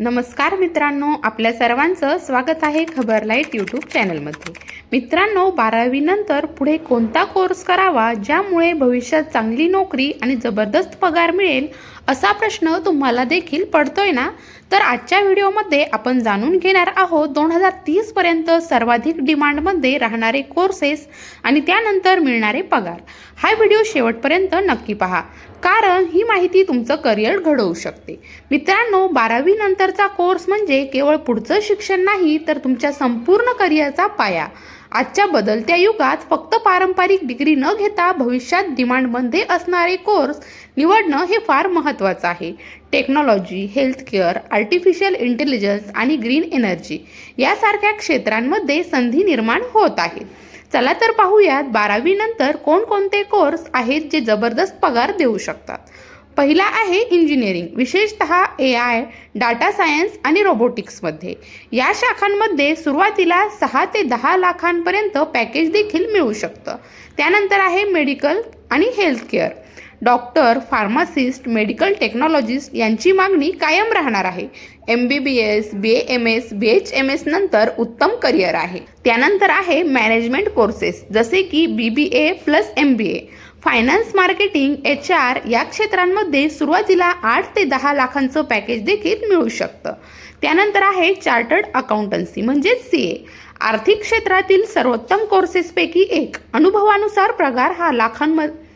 नमस्कार मित्रांनो आपल्या सर्वांचं स्वागत आहे खबर लाइट यूट्यूब चॅनलमध्ये. मित्रांनो बारावीनंतर पुढे कोणता कोर्स करावा ज्यामुळे भविष्यात चांगली नोकरी आणि जबरदस्त पगार मिळेल असा प्रश्न तुम्हाला देखील पडतोय ना? तर आजच्या व्हिडिओमध्ये आपण जाणून घेणार आहोत दोन हजार तीसपर्यंत सर्वाधिक डिमांडमध्ये राहणारे कोर्सेस आणि त्यानंतर मिळणारे पगार. हा व्हिडिओ शेवटपर्यंत नक्की पहा. कारण ही माहिती तुमचं करिअर घडवू शकते. मित्रांनो बारावी नंतरचा कोर्स म्हणजे केवळ पुढचं शिक्षण नाही तर तुमच्या संपूर्ण करिअरचा पाया. आजच्या बदलत्या युगात फक्त पारंपरिक डिग्री न घेता भविष्यात डिमांडमध्ये असणारे कोर्स निवडणं हे फार महत्त्वाचं आहे. टेक्नॉलॉजी हेल्थकेअर आर्टिफिशियल इंटेलिजन्स आणि ग्रीन एनर्जी यासारख्या क्षेत्रांमध्ये संधी निर्माण होत आहेत. चला तर पाहूयात बारावीनंतर कोणकोणते कोर्स आहेत जे जबरदस्त पगार देऊ शकतात. पहिला आहे इंजिनिअरिंग विशेषतः ए आय डाटा सायन्स आणि रोबोटिक्समध्ये या शाखांमध्ये सुरुवातीला सहा ते दहा लाखांपर्यंत पॅकेज देखील मिळू शकतं. त्यानंतर आहे मेडिकल आणि healthcare doctor pharmacist medical technologist यांची मागणी कायम राहणार आहे. M B B S B M S B H M S नंतर उत्तम करिअर आहे. त्यानंतर आहे मॅनेजमेंट कोर्सेस जसे की B B A plus M B A. Finance marketing H R या क्षेत्रांमध्ये सुरुवातीला आठ ते दहा लाखांचं पॅकेज देखील मिळू शकतं. त्यानंतर आहे चार्टर्ड अकाउंटन्सी म्हणजेच सी ए. आर्थिक क्षेत्रातील सर्वोत्तम कोर्सेसपैकी एक. अनुभवानुसार पगार हा लाखांमध्ये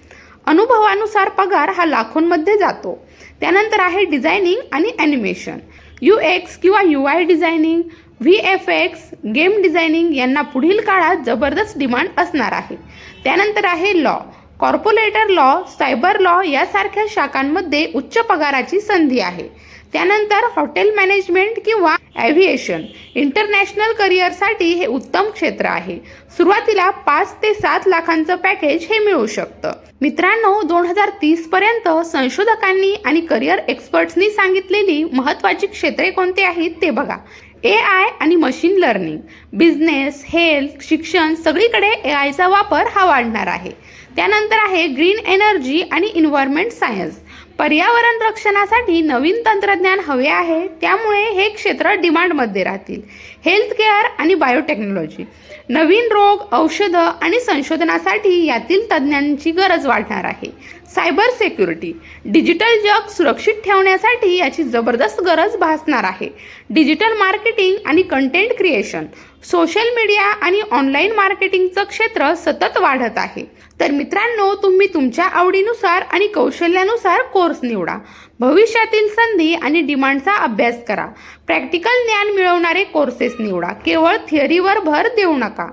अनुभवानुसार पगार हा लाखोंमध्ये जातो. त्यानंतर आहे डिझायनिंग आणि ॲनिमेशन. यू एक्स किंवा U I designing V F X game designing यांना पुढील काळात जबरदस्त डिमांड असणार आहे. त्यानंतर आहे law. Corporator law cyber law यासारख्या शाखांमध्ये उच्च पगाराची संधी आहे. त्यानंतर हॉटेल मॅनेजमेंट किंवा ॲव्हिएशन इंटरनॅशनल करिअरसाठी हे उत्तम क्षेत्र आहे. सुरुवातीला पाच ते सात लाखांचं पॅकेज हे मिळू शकतं. मित्रांनो दोन हजार तीस पर्यंत संशोधकांनी आणि करिअर एक्सपर्ट्सनी सांगितलेली महत्त्वाची क्षेत्रे कोणती आहेत ते बघा. ए आय आणि मशीन लर्निंग बिझनेस हेल्थ शिक्षण सगळीकडे ए आयचा वापर हा वाढणार आहे. त्यानंतर आहे ग्रीन एनर्जी आणि इन्व्हायरमेंट सायन्स. पर्यावरण रक्षणासाठी नवीन तंत्रज्ञान हवे आहे त्यामुळे हे क्षेत्र डिमांडमध्ये राहतील. हेल्थ केअर आणि बायोटेक्नॉलॉजी नवीन रोग औषधं आणि संशोधनासाठी यातील तज्ज्ञांची गरज वाढणार आहे. सायबर सिक्युरिटी डिजिटल जग सुरक्षित ठेवण्यासाठी याची जबरदस्त गरज भासणार आहे. डिजिटल मार्केटिंग आणि कंटेंट क्रिएशन सोशल मीडिया आणि ऑनलाईन मार्केटिंगचं क्षेत्र सतत वाढत आहे. तर मित्रांनो तुम्ही तुमच्या आवडीनुसार आणि कौशल्यानुसार कोर्स निवडा. भविष्यातील संधी आणि डिमांडचा अभ्यास करा. प्रॅक्टिकल ज्ञान मिळवणारे कोर्सेस निवडा. केवळ थिअरीवर भर देऊ नका.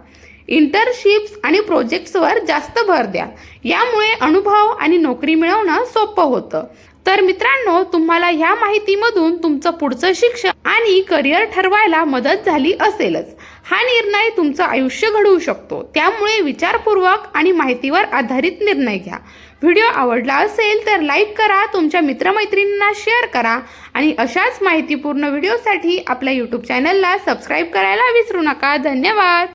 इंटर्नशिप्स आणि प्रोजेक्ट्सवर जास्त भर द्या. यामुळे अनुभव आणि नोकरी मिळवणं सोपं होतं. तर मित्रांनो तुम्हाला ह्या माहितीमधून तुमचं पुढचं शिक्षण आणि करिअर ठरवायला मदत झाली असेलच. हा निर्णय तुमचं आयुष्य घडवू शकतो. त्यामुळे विचारपूर्वक आणि माहितीवर आधारित निर्णय घ्या. व्हिडिओ आवडला असेल तर लाईक करा तुमच्या मित्रमैत्रिणींना शेअर करा आणि अशाच माहितीपूर्ण व्हिडिओसाठी आपल्या यूट्यूब चॅनलला सबस्क्राईब करायला विसरू नका. धन्यवाद!